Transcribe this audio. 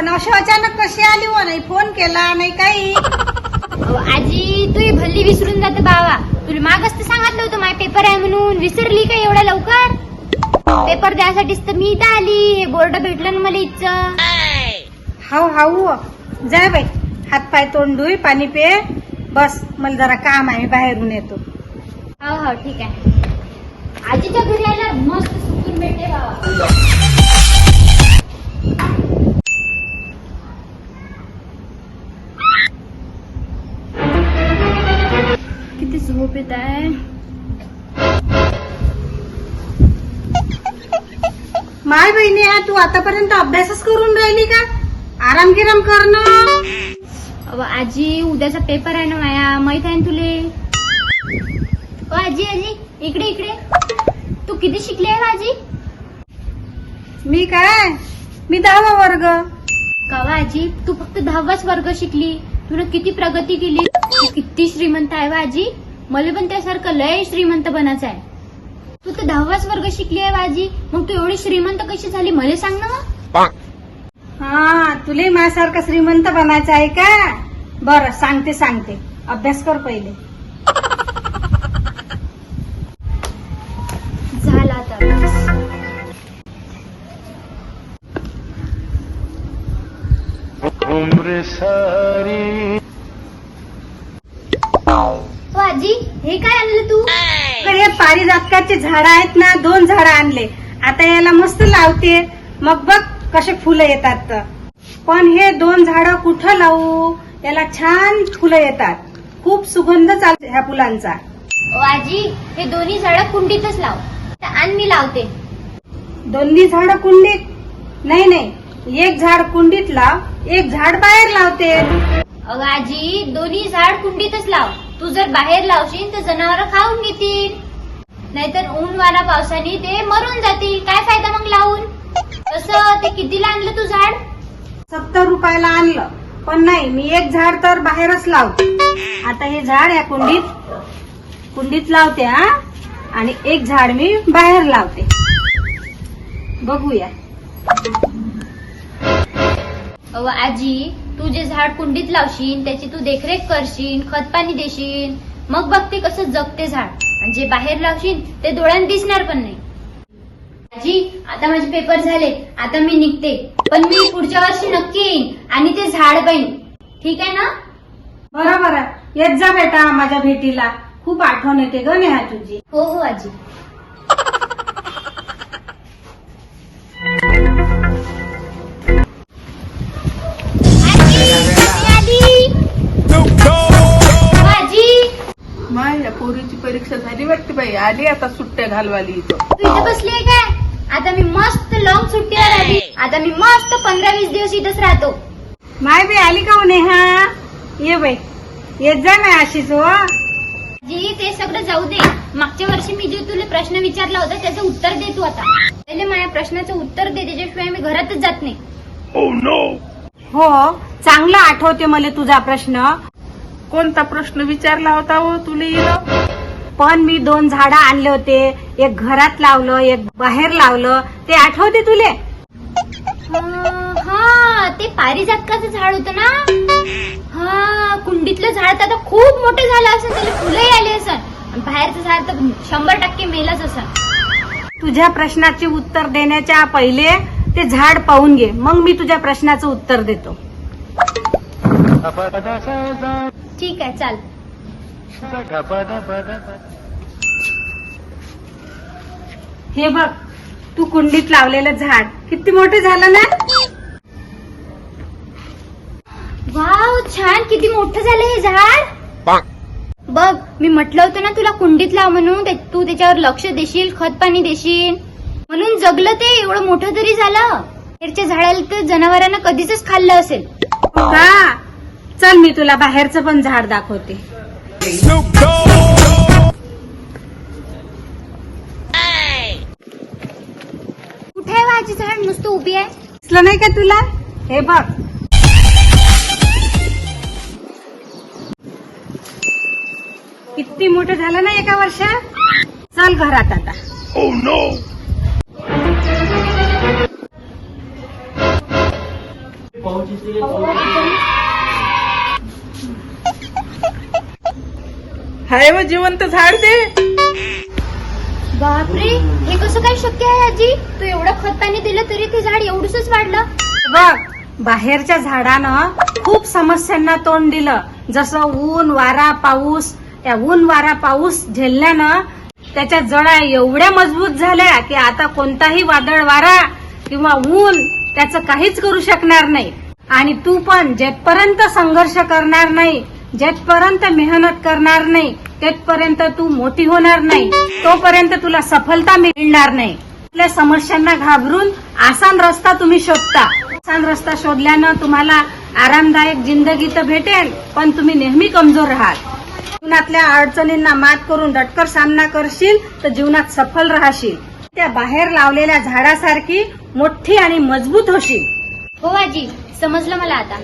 पण अशी अचानक कशी आली हो? नाही फोन केला नाही काही. अहो, आजी तू ही भल्ली विसरून जाते बाबा. तुला मागच तर सांगितलं होतं माझा पेपर आहे म्हणून. विसरली का एवढ्या लवकर? पेपर द्यासाठीच तर मी इथं आली. बोर्ड भेटलं ना मला इथचं हाऊ हाऊ जा बाई. हात पाय तोंड धुई पाणी पे. बस मला जरा काम आहे मी बाहेरून येतो. हो हो ठीक आहे. आजीच्या घरी आल्यावर मस्त सुकून भेटते बाबा. माय बहिणी हा तू आतापर्यंत अभ्यासच करून राहिली का? आराम गिराम कर ना. अहो आजी उद्याचा पेपर आहे ना माया. माहीत आहे ना तुले? ओ आजी आजी इकडे इकडे. तू किती शिकली आहे आजी? मी काय? मी दहावा वर्ग. कवा आजी? तू फक्त दहावाच वर्ग शिकली. तुला किती प्रगती केली? तू किती श्रीमंत आहे वा आजी? मला पण त्यासारखं लय श्रीमंत बनायचं आहे. तू तर दहावाच वर्ग शिकली आहे आजी मग तू एवढी श्रीमंत कशी झाली? मला सांग ना मग. हा तुले माझ्यासारखं श्रीमंत बनायचं आहे का? बरं सांगते सांगते. अभ्यास कर पहिले. झाला. उम्र सारी आजी हे काय आणलं तू? तर पारिजातकाचे झाड आहेत ना दोन झाड आणले. आता याला मस्त लावते मग बघ कसे फुलं येतात पण हे दोन झाड कुठं लावू? याला छान फुलं येतात. खूप सुगंध चालतो ह्या फुलांचा. आजी हे दोन्ही झाडं कुंडीतच लाव. आण मी लावते. दोन्ही झाड कुंडीत? नाही नाही. एक झाड कुंडीत लाव. एक झाड बाहेर लावते. अगं आजी दोन्ही झाड कुंडीतच लाव. तू जर बाहेर लावशील तर जनावर खाऊन घेतील. नाहीतर ऊन वारा पावसाने ते मरून जातील. काय फायदा मग लावून? तसं ते कितीला आणलं तू झाड? सत्तर रुपयाला आणलं. पण नाही मी एक झाड तर बाहेरच लावते. आता हे झाड या कुंडीत कुंडीत लावते हा? आणि एक झाड मी बाहेर लावते. बघूया. अव आजी तू जे झाड कुंडीत लावशील त्याची तू देखरेख करशील खत पाणी देशील. मग बघते कसं जगते झाड. आणि जे बाहेर लावशील ते डोळ्यात दिसणार पण नाही. आजी आता माझे पेपर झाले आता मी निघते. पण मी पुढच्या वर्षी नक्की येईन आणि ते झाड पाहिन ठीक आहे ना? बरं बरं येत जा बेटा माझ्या भेटीला. खूप आठवण येते ग नेहा तुझी. हो हो आजी. वाटते बाई आली आता सुट्ट्या घालवाली इथं. तू इथे बसली आहे काय? आता मी मस्त लॉंग सुट्टीवर आली आता मी मस्त पंधरा वीस दिवस इथंच राहतो. माय बी आली का हो नेहा? ये बाई. येत जा ना अशीच हो. जी ते सगळं जाऊ दे. मागच्या वर्षी मी जे तुला प्रश्न विचारला होता त्याचं उत्तर दे तू आता. पहिले माझ्या प्रश्नाचं उत्तर दे त्याच्याशिवाय मी घरातच जात नाही. हो चांगलं आठवते मला तुझा प्रश्न. कोणता प्रश्न विचारला होता हो तुला? पण मी दोन झाडं आणले होते. एक घरात लावलं एक बाहेर लावलं. ते आठवते तुले? हा, हा ते पारिजातकाचं झाड होतं ना? हा कुंडीतलं झाड तर आता खूप मोठं झालं असं त्याला फुलंही आली असं बाहेरचं झाड तर शंभर टक्के मेलच असं तुझ्या प्रश्नाचे उत्तर देण्याच्या पहिले ते झाड पाहून घे. मग मी तुझ्या प्रश्नाचं उत्तर देतो. ठीक आहे चाल. हे बघ तू कुंडीत लावलेलं झाड किती मोठं झालं ना? वाव छान किती मोठं झालं हे झाड. बघ मी म्हटलं होतं ना तुला कुंडीत लाव म्हणून ते- तू त्याच्यावर लक्ष देशील खत पाणी देशील. म्हणून जगलं ते एवढं मोठं तरी झालं. बाहेरच्या झाडाला तर जनावरांना कधीच खाल्लं असेल. का चल मी तुला बाहेरचं पण झाड दाखवते. कुठे आहे माझी झाड? नुसतं उभी आहे. दिसलं नाही का तुला? हे बघ. किती मोठं झालं ना एका वर्षात? चल घरात आता. हाय व जिवंत झाड दे. बापरे हे कसं काय शक्य आहे आजी? तू एवढं खत पाणी दिलं तरी ते झाड एवढंच वाढलं. बघ बाहेरच्या झाडानं खूप समस्यांना तोंड दिलं. जसं ऊन वारा पाऊस. त्या ऊन वारा पाऊस झेलल्यानं त्याच्या जळा एवढ्या मजबूत झाल्या की आता कोणताही वादळ वारा किंवा ऊन त्याचं काहीच करू शकणार नाही. आणि तू पण जेथपर्यंत संघर्ष करणार नाही जेथपर्यंत मेहनत करणार नाही तेथपर्यंत तू मोठी होणार नाही. तोपर्यंत तुला सफलता मिळणार नाही. आपल्या समस्यांना घाबरून आसान रस्ता तुम्ही शोधता. आसान रस्ता शोधल्यानं तुम्हाला आरामदायक जिंदगी तर भेटेल पण तुम्ही नेहमी कमजोर राहाल. जीवनातल्या अडचणींना मात करून डटकर सामना करशील तर जीवनात सफल राहशील. त्या बाहेर लावलेल्या झाडासारखी मोठी आणि मजबूत होशील. हो आजी समजलं मला आता.